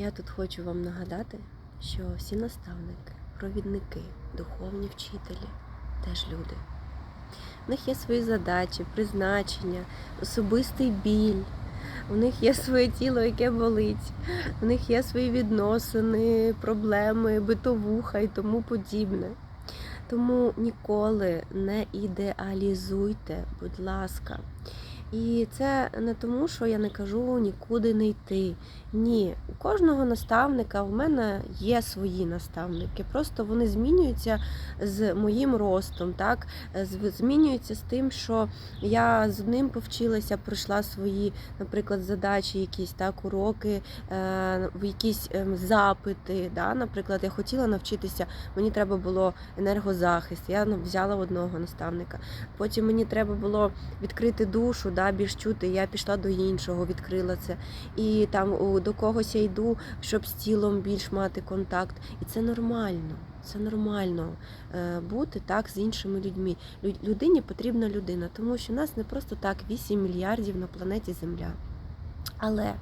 Я тут хочу вам нагадати, що всі наставники, провідники, духовні вчителі теж люди. У них є свої задачі, призначення, особистий біль. У них є своє тіло, яке болить, у них є свої відносини, проблеми, битовуха і тому подібне. Тому ніколи не ідеалізуйте, будь ласка. І це не тому, що я не кажу нікуди не йти. Ні, у кожного наставника в мене є свої наставники. Просто вони змінюються з моїм ростом, так змінюються з тим, що я з одним повчилася, пройшла свої, наприклад, задачі, якісь так, уроки, е, якісь ем, запити. Да? Наприклад, я хотіла навчитися, мені треба було енергозахист. Я ну, взяла одного наставника. Потім мені треба було відкрити душу, да, більш чути. Я пішла до іншого, відкрила це. І там до когось я йду, щоб з тілом більш мати контакт. І це нормально. Це нормально е, бути так з іншими людьми. Людині потрібна людина, тому що нас не просто так 8 мільярдів на планеті Земля. Але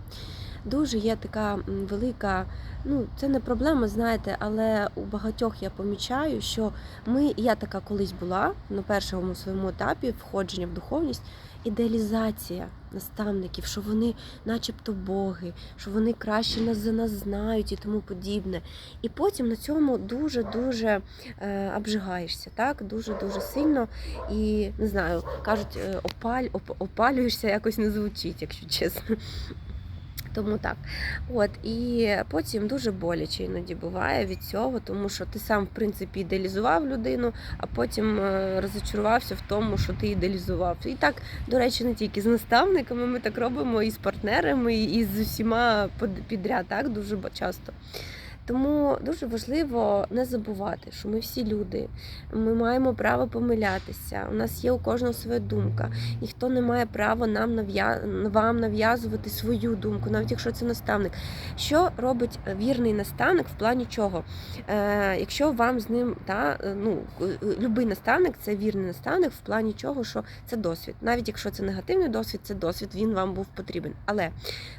дуже є така велика, ну це не проблема, знаєте, але у багатьох я помічаю, що ми, я така колись була на першому своєму етапі входження в духовність, ідеалізація наставників, що вони начебто боги, що вони краще нас за нас знають і тому подібне. І потім на цьому дуже-дуже е, обжигаєшся, так? Дуже-дуже сильно. І не знаю, кажуть, е, опаль, оп, опалюєшся, якось не звучить, якщо чесно. Тому так. От і потім дуже боляче іноді буває від цього, тому що ти сам, в принципі, ідеалізував людину, а потім е, розочарувався в тому, що ти ідеалізував. І так, до речі, не тільки з наставниками, ми так робимо і з партнерами, і з усіма підряд, так дуже часто. Тому дуже важливо не забувати, що ми всі люди, ми маємо право помилятися. У нас є у кожного своя думка. Ніхто не має права нам нав'я... вам нав'язувати свою думку, навіть якщо це наставник. Що робить вірний наставник в плані чого? Е, якщо вам з ним та е, ну любий наставник це вірний наставник в плані чого, що це досвід. Навіть якщо це негативний досвід, це досвід, він вам був потрібен. Але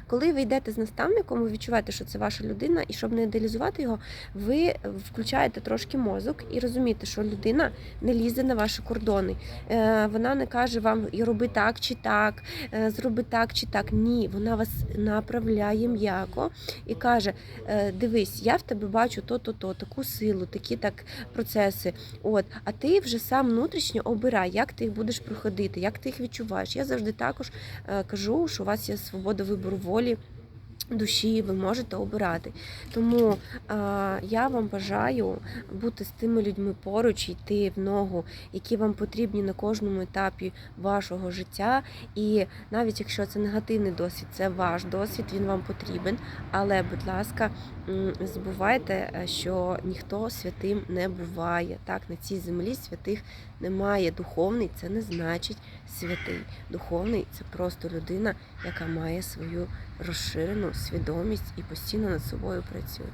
коли ви йдете з наставником, ви відчуваєте, що це ваша людина, і щоб не ідеалізувати його, ви включаєте трошки мозок і розумієте, що людина не лізе на ваші кордони. Е, Вона не каже вам і роби так чи так, е, зроби так чи так. Ні, вона вас направляє м'яко і каже: е, дивись, я в тебе бачу то-то, то, таку силу, такі так процеси. От, а ти вже сам внутрішньо обирай, як ти їх будеш проходити, як ти їх відчуваєш. Я завжди також кажу, що у вас є свобода вибору волі. Душі ви можете обирати. Тому е, я вам бажаю бути з тими людьми поруч, йти в ногу, які вам потрібні на кожному етапі вашого життя. І навіть якщо це негативний досвід, це ваш досвід, він вам потрібен. Але, будь ласка, забувайте, е, що ніхто святим не буває. Так, на цій землі святих немає. Духовний це не значить святий. Духовний це просто людина, яка має свою розширену свідомість і постійно над собою працює.